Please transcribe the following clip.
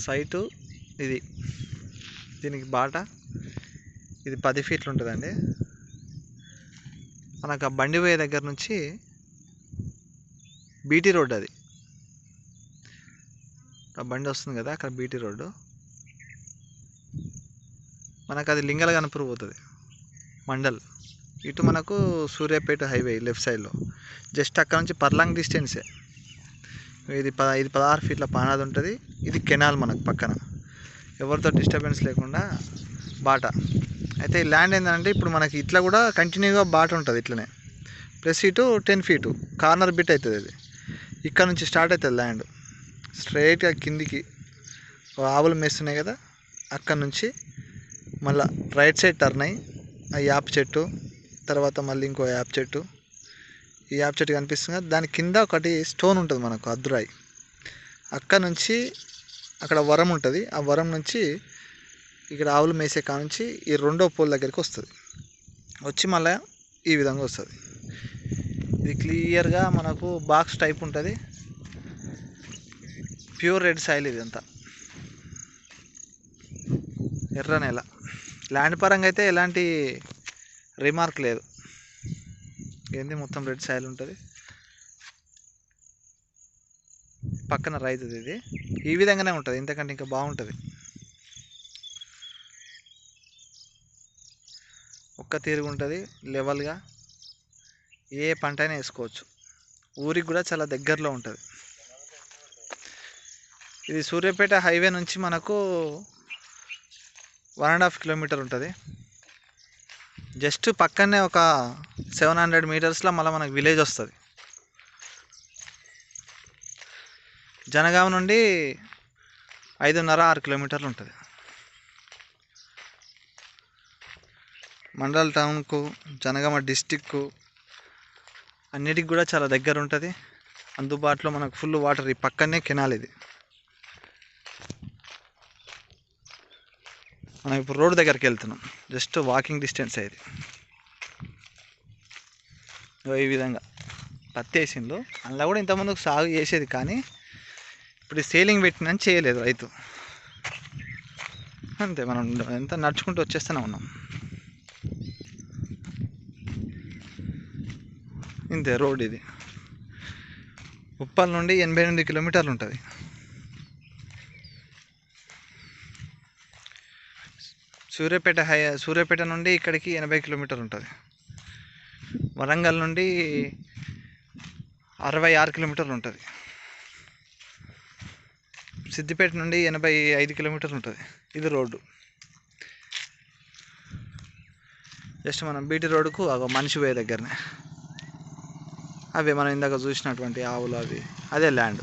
Site ఇది. దీనికి బాట. ఇది పది ఫీట్లు ఉంటుందండి. మనకు ఆ బండి పోయే దగ్గర నుంచి బీటీ రోడ్ అది. ఆ బండి వస్తుంది కదా అక్కడ బీటీ రోడ్డు. మనకు అది లింగల కనుపూర్ పోతుంది. మండల్. ఇటు మనకు సూర్యాపేట హైవే లెఫ్ట్ సైడ్లో. జస్ట్ అక్కడ నుంచి పర్లాంగ్ డిస్టెన్సే. ఇది ప ఇది పదహారు ఫీట్ల పానాది ఉంటుంది. ఇది కెనాల్ మనకు పక్కన. ఎవరితో డిస్టర్బెన్స్ లేకుండా బాట. అయితే ఈ ల్యాండ్ ఏంటంటే ఇప్పుడు మనకి ఇట్లా కూడా కంటిన్యూగా బాట ఉంటుంది ఇట్లనే. ప్లస్ ఇటు టెన్ ఫీటు కార్నర్ బిట్ అవుతుంది అది. ఇక్కడ నుంచి స్టార్ట్ అవుతుంది ల్యాండ్ స్ట్రైట్గా కిందికి ఆవులు మేస్తున్నాయి కదా అక్కడ నుంచి మళ్ళా రైట్ సైడ్ టర్న్ అయ్యి ఆ యాప్ చెట్టు తర్వాత మళ్ళీ ఇంకో యాప్ చెట్టు. ఈ యాప్ చెట్టు కనిపిస్తుంది. దాని కింద ఒకటి స్టోన్ ఉంటుంది మనకు అద్దురాయి. అక్కడ నుంచి అక్కడ వరం ఉంటుంది. ఆ వరం నుంచి ఇక్కడ ఆవులు మేసే కాడ నుంచి ఈ రెండో పోల్ దగ్గరికి వస్తుంది. వచ్చి మళ్ళీ ఈ విధంగా వస్తుంది. ఇది క్లియర్గా మనకు బాక్స్ టైప్ ఉంటుంది. ప్యూర్ రెడ్ సాయిల్ ఇది అంతా. ఎర్ర నేల. ల్యాండ్ పరంగా అయితే ఎలాంటి రిమార్క్ లేదు. ఏంది మొత్తం రెడ్ సాయిల్ ఉంటుంది? పక్కన రైతుది ఇది. ఈ విధంగానే ఉంటుంది ఇంతకంటే ఇంకా బాగుంటుంది. ఒక్క తీరుగు ఉంటుంది లెవెల్గా ఏ పంట అయినా వేసుకోవచ్చు. ఊరికి కూడా చాలా దగ్గరలో ఉంటుంది. ఇది సూర్యాపేట హైవే నుంచి మనకు వన్ అండ్ హాఫ్ కిలోమీటర్ ఉంటుంది. జస్ట్ పక్కనే ఒక సెవెన్ హండ్రెడ్ మీటర్స్లో మళ్ళీ మనకు విలేజ్ వస్తుంది. జనగాం నుండి ఐదున్నర ఆరు కిలోమీటర్లు ఉంటుంది. మండల్ టౌన్కు జనగామ డిస్టిక్కు అన్నిటికి కూడా చాలా దగ్గర ఉంటుంది అందుబాటులో మనకు ఫుల్ వాటర్ ఈ పక్కనే కెనాల్ ఇది. మనం ఇప్పుడు రోడ్ దగ్గరికి వెళ్తున్నాం. జస్ట్ వాకింగ్ డిస్టెన్స్ ఇది. ఈ విధంగా పత్తి వేసిండు అందులో కూడా ఇంతకుముందు సాగు చేసేది కానీ ఇప్పుడు సేలింగ్ పెట్టినని చేయలేదు రైతు. అంతే మనం ఎంత నడుచుకుంటూ వచ్చేస్తూనే ఉన్నాం. ఇంతే రోడ్ ఇది. ఉప్పల్ నుండి ఎనభై ఎనిమిది కిలోమీటర్లు ఉంటుంది. సూర్యాపేట హై సూర్యాపేట నుండి ఇక్కడికి ఎనభై కిలోమీటర్ ఉంటుంది. వరంగల్ నుండి అరవై ఆరు కిలోమీటర్లు ఉంటుంది. సిద్దిపేట నుండి ఎనభై ఐదు కిలోమీటర్లు ఉంటుంది. ఇది రోడ్డు. జస్ట్ మనం బీటీ రోడ్డుకు ఒక మనిషి పోయే దగ్గరనే. అవే మనం ఇందాక చూసినటువంటి ఆవులు అవి అదే ల్యాండ్.